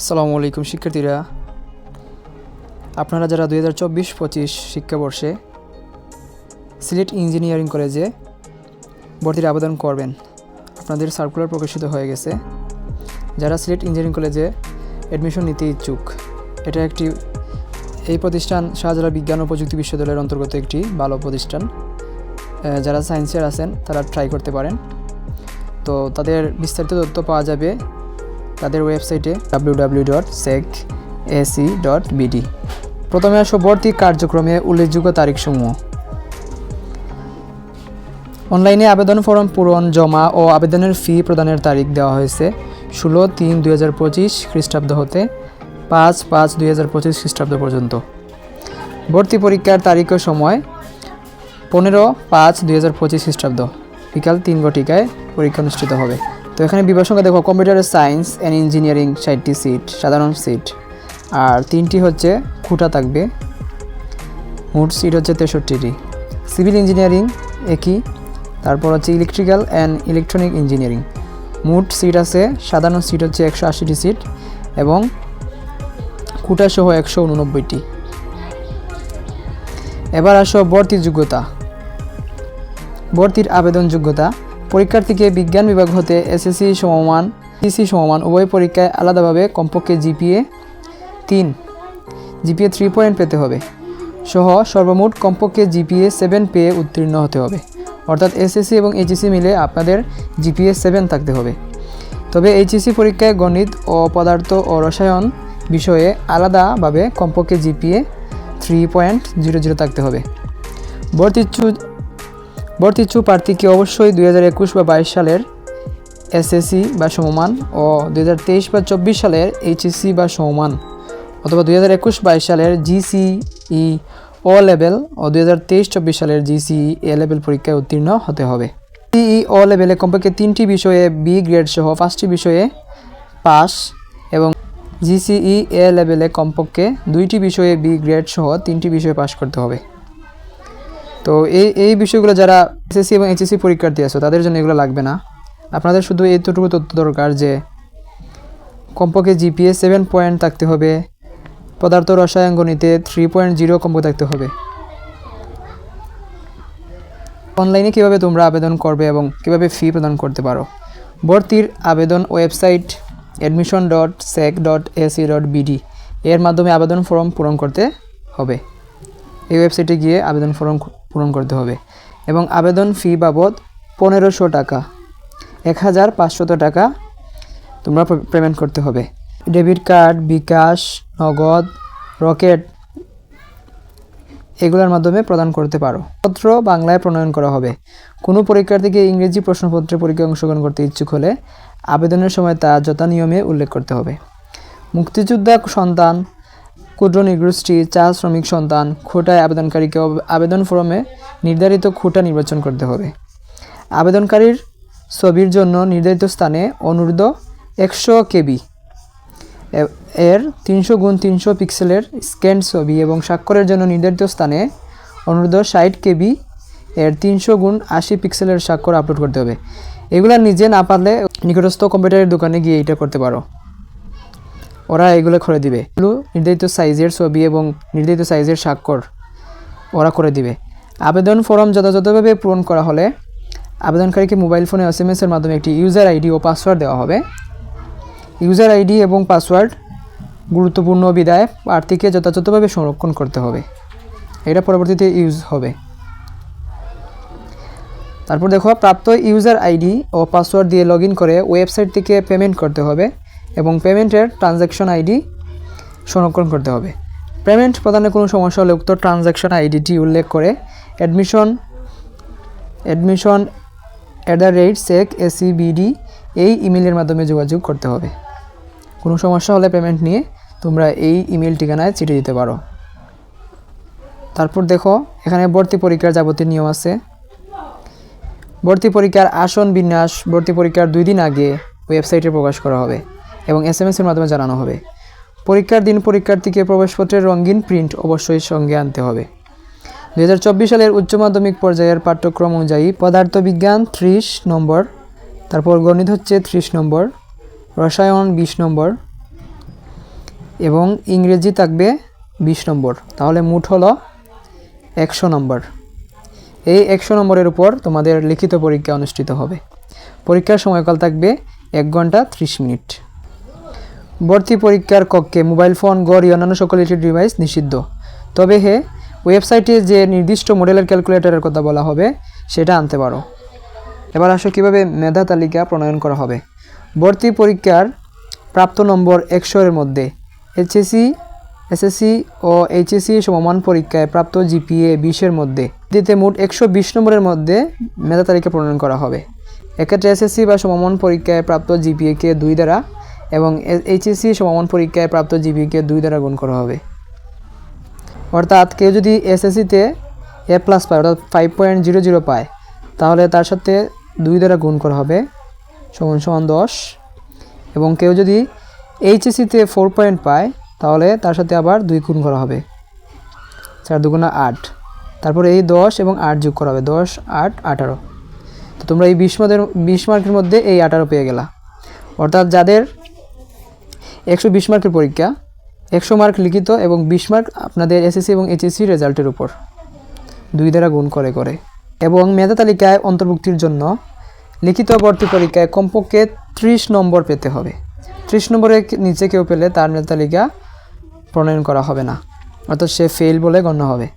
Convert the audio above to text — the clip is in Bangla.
আসসালামু আলাইকুম শিক্ষার্থীরা। আপনারা যারা দুই হাজার চব্বিশ পঁচিশ শিক্ষাবর্ষে সিলেট ইঞ্জিনিয়ারিং কলেজে ভর্তির আবেদন করবেন, আপনাদের সার্কুলার প্রকাশিত হয়ে গেছে। যারা সিলেট ইঞ্জিনিয়ারিং কলেজে অ্যাডমিশন নিতে ইচ্ছুক, এটা একটি, এই প্রতিষ্ঠান শাহজালাল বিজ্ঞান ও প্রযুক্তি বিশ্ববিদ্যালয়ের অন্তর্গত একটি ভালো প্রতিষ্ঠান। যারা সায়েন্সের আছেন, তারা ট্রাই করতে পারেন। তো তাদের বিস্তারিত তথ্য পাওয়া যাবে তাদের ওয়েবসাইটে ডাব্লিউ ডট ডট প্রথমে আসো ভর্তি কার্যক্রমে উল্লেখযোগ্য তারিখসমূহ। অনলাইনে আবেদন ফর্ম পূরণ, জমা ও আবেদনের ফি প্রদানের তারিখ দেওয়া হয়েছে ষোলো তিন দুই হাজার পঁচিশ খ্রিস্টাব্দ হতে পাঁচ পাঁচ দুই হাজার পঁচিশ খ্রিস্টাব্দ পর্যন্ত। ভর্তি পরীক্ষার তারিখ ও সময় পনেরো পাঁচ দুই হাজার পঁচিশ খ্রিস্টাব্দ। বিকাল তিন ঘটিকায় পরীক্ষা অনুষ্ঠিত হবে। তো এখানে বিভাগ সংখ্যা দেখো কম্পিউটার সায়েন্স অ্যান্ড ইঞ্জিনিয়ারিং ষাটটি সিট সাধারণ সিট আর তিনটি হচ্ছে খুঁটা থাকবে। মোট সিট হচ্ছে তেষট্টিটি। সিভিল ইঞ্জিনিয়ারিং একই, তারপর হচ্ছে ইলেকট্রিক্যাল অ্যান্ড ইলেকট্রনিক ইঞ্জিনিয়ারিং মোট সিট আছে, সাধারণ সিট হচ্ছে একশো আশিটি সিট এবং সহ একশো উননব্বইটি। এবার আসো ভর্তির যোগ্যতা। ভর্তির আবেদন যোগ্যতা। পরীক্ষার্থীকে বিজ্ঞান বিভাগ হতে এসএসসি সমমান সিসি সমমান উভয় পরীক্ষায় আলাদাভাবে কমপক্ষে জিপিএ তিন, জিপিএ থ্রি পয়েন্ট পেতে হবে। সহ সর্বমোট কমপক্ষে জিপিএ সেভেন পেয়ে উত্তীর্ণ হতে হবে। অর্থাৎ এসএসসি এবং এইচএসসি মিলে আপনাদের জিপিএ সেভেন থাকতে হবে। তবে এইচএসসি পরীক্ষায় গণিত ও পদার্থ ও রসায়ন বিষয়ে আলাদাভাবে কমপক্ষে GPA three point zero zero থাকতে হবে। ভর্তি ইচ্ছু- ভর্তি ইচ্ছুক প্রার্থীকে অবশ্যই দুই হাজার একুশ বা বাইশ সালের এসএসসি বা সমমান ও দুই হাজার তেইশ বা চব্বিশ সালের এইচএসসি বা সমমান অথবা দুই হাজার একুশ বাইশ সালের জিসিই ও লেভেল ও দুই হাজার তেইশ চব্বিশ সালের জিসিই এ লেভেল পরীক্ষায় উত্তীর্ণ হতে হবে। সিই ও লেভেলে কমপক্ষে তিনটি বিষয়ে বি গ্রেড সহ পাঁচটি বিষয়ে পাস এবং জিসিই এ লেভেলে কমপক্ষে দুইটি বিষয়ে বি গ্রেড সহ তিনটি বিষয়ে পাস করতে হবে। তো এই এই বিষয়গুলো যারা এসএসসি এবং এইচএসসি পরীক্ষার্থী আছে, তাদের জন্য এগুলো লাগবে না। আপনাদের শুধু এইটুকু তথ্য দরকার যে, কমপক্ষে জিপিএ সেভেন পয়েন্ট থাকতে হবে, পদার্থ রসায়ন গণিতে থ্রি পয়েন্ট জিরো কমপক্ষে থাকতে হবে। অনলাইনে কীভাবে তোমরা আবেদন করবে এবং কীভাবে ফি প্রদান করতে পারো? ভর্তির আবেদন website admission dot sec dot AC dot BD এর মাধ্যমে আবেদন ফর্ম পূরণ করতে হবে। এই ওয়েবসাইটে গিয়ে আবেদন ফর্ম পূরণ করতে হবে। এবং আবেদন ফি বাবদ পনেরোশো টাকা। এক হাজার পাঁচশত টাকা তোমরা পেমেন্ট করতে হবে। ডেবিট কার্ড বিকাশ, নগদ, রকেট এগুলোর মাধ্যমে প্রদান করতে পারো। পত্র বাংলায় প্রণয়ন করা হবে। কোনো পরীক্ষার্থীকে ইংরেজি প্রশ্নপত্রে পরীক্ষায় অংশগ্রহণ করতে ইচ্ছুক হলে আবেদনের সময় তা যথা নিয়মে উল্লেখ করতে হবে। মুক্তিযোদ্ধা সন্তান ক্ষুদ্র নিগোষ্ঠী চা শ্রমিক সন্তান খোটায় আবেদনকারীকে আবেদন ফর্মে নির্ধারিত খোটা নির্বাচন করতে হবে। আবেদনকারীর ছবির জন্য নির্ধারিত স্থানে অনুর্ধ একশো কেবি এর তিনশো গুণ তিনশো পিক্সেলের স্ক্যান ছবি এবং স্বাক্ষরের জন্য নির্ধারিত স্থানে অনুর্ধ ষাট কেবি এর তিনশো গুণ আশি পিক্সেলের স্বাক্ষর আপলোড করতে হবে। এগুলা নিজে না পারলে নিকটস্থ কম্পিউটারের দোকানে গিয়ে এটা করতে পারো। ওরা এগুলো করে দিবে। এগুলো নির্ধারিত সাইজের ছবি এবং নির্ধারিত সাইজের স্বাক্ষর ওরা করে দিবে। আবেদন ফর্ম যথাযথভাবে পূরণ করা হলে আবেদনকারীকে মোবাইল ফোনে এস এম এর মাধ্যমে একটি ইউজার আইডি ও পাসওয়ার্ড দেওয়া হবে। ইউজার আইডি এবং পাসওয়ার্ড গুরুত্বপূর্ণ বিদায় প্রার্থীকে যথাযথভাবে সংরক্ষণ করতে হবে। এটা পরবর্তীতে ইউজ হবে। তারপর দেখো, প্রাপ্ত ইউজার আইডি ও পাসওয়ার্ড দিয়ে লগ করে ওয়েবসাইট থেকে পেমেন্ট করতে হবে। এবং পেমেন্টের ট্রানজ্যাকশন আইডি সংরক্ষণ করতে হবে। পেমেন্ট প্রদানে কোনো সমস্যা হলে উক্ত ট্রানজ্যাকশন আইডিটি উল্লেখ করে admission admission at the rate sec AC BD এই ইমেলের মাধ্যমে যোগাযোগ করতে হবে। কোনো সমস্যা হলে পেমেন্ট নিয়ে তোমরা এই ইমেল ঠিকানায় চিঠি দিতে পারো। তারপর দেখো, এখানে ভর্তি পরীক্ষার যাবতীয় নিয়ম আছে। ভর্তি পরীক্ষার আসন বিন্যাস, ভর্তি পরীক্ষার দুই দিন আগে ওয়েবসাইটে প্রকাশ করা হবে। এবং এস এম এর মাধ্যমে জানানো হবে। পরীক্ষার দিন পরীক্ষার্থীকে প্রবেশপত্রের রঙিন প্রিন্ট অবশ্যই সঙ্গে আনতে হবে। দু হাজার চব্বিশ সালের উচ্চ মাধ্যমিক পর্যায়ের পাঠ্যক্রম অনুযায়ী পদার্থবিজ্ঞান ত্রিশ নম্বর, তারপর গণিত হচ্ছে ত্রিশ নম্বর, রসায়ন বিশ নম্বর এবং ইংরেজি থাকবে বিশ নম্বর। তাহলে মোট হলো একশো নম্বর। এই একশো নম্বরের উপর তোমাদের লিখিত পরীক্ষা অনুষ্ঠিত হবে। পরীক্ষার সময়কাল থাকবে এক ঘণ্টা ত্রিশ মিনিট। ভর্তি পরীক্ষার কক্ষে মোবাইল ফোন, গড়ি, অন্যান্য সকল ইলেকট্রিক ডিভাইস নিষিদ্ধ। তবে হে, ওয়েবসাইটে যে নির্দিষ্ট মডেলের ক্যালকুলেটরের কথা বলা হবে, সেটা আনতে পারো। এবার আসো কীভাবে মেধা তালিকা প্রণয়ন করা হবে। ভর্তি পরীক্ষার প্রাপ্ত নম্বর একশো এর মধ্যে। এইচএসসি এসএসসি ও এইচএসসি সমমান পরীক্ষায় প্রাপ্ত জিপিএ বিশের মধ্যে। দিতে মোট একশো বিশ নম্বরের মধ্যে মেধা তালিকা প্রণয়ন করা হবে। এক্ষেত্রে এসএসসি বা সমমান পরীক্ষায় প্রাপ্ত জিপিএকে দুই দ্বারা এবং এইচএসসি সমমান পরীক্ষায় প্রাপ্ত জিপিএকে দুই দ্বারা গুণ করা হবে। অর্থাৎ কেউ যদি এসএসসিতে এ প্লাস পায়, অর্থাৎ ফাইভ পয়েন্ট জিরো জিরো পায়, তাহলে তার সাথে দুই দ্বারা গুণ করা হবে, সমান সমান দশ। এবং কেউ যদি এইচএসসিতে ফোর পয়েন্ট পায়, তাহলে তার সাথে আবার দুই গুণ করা হবে, চার দুগুণা আট। তারপরে এই দশ এবং আট যোগ করা হবে, দশ, আট, আঠারো। তো তোমরা এই বিশ মার্কের বিশ মার্কের মধ্যে এই আঠারো পেয়ে গেলা। অর্থাৎ যাদের একশো বিশ মার্কের পরীক্ষা, একশো মার্ক লিখিত এবং বিশ মার্ক আপনাদের এসএসসি এবং এইচএসসি রেজাল্টের উপর। দুই দ্বারা গুণ করে করে। এবং মেধা তালিকায় অন্তর্ভুক্তির জন্য লিখিত ভর্তি পরীক্ষায় কমপক্ষে ত্রিশ নম্বর পেতে হবে। ত্রিশ নম্বরের নিচে কেউ পেলে তার মেধা তালিকা প্রণয়ন করা হবে না। অর্থাৎ সে ফেল বলে গণ্য হবে।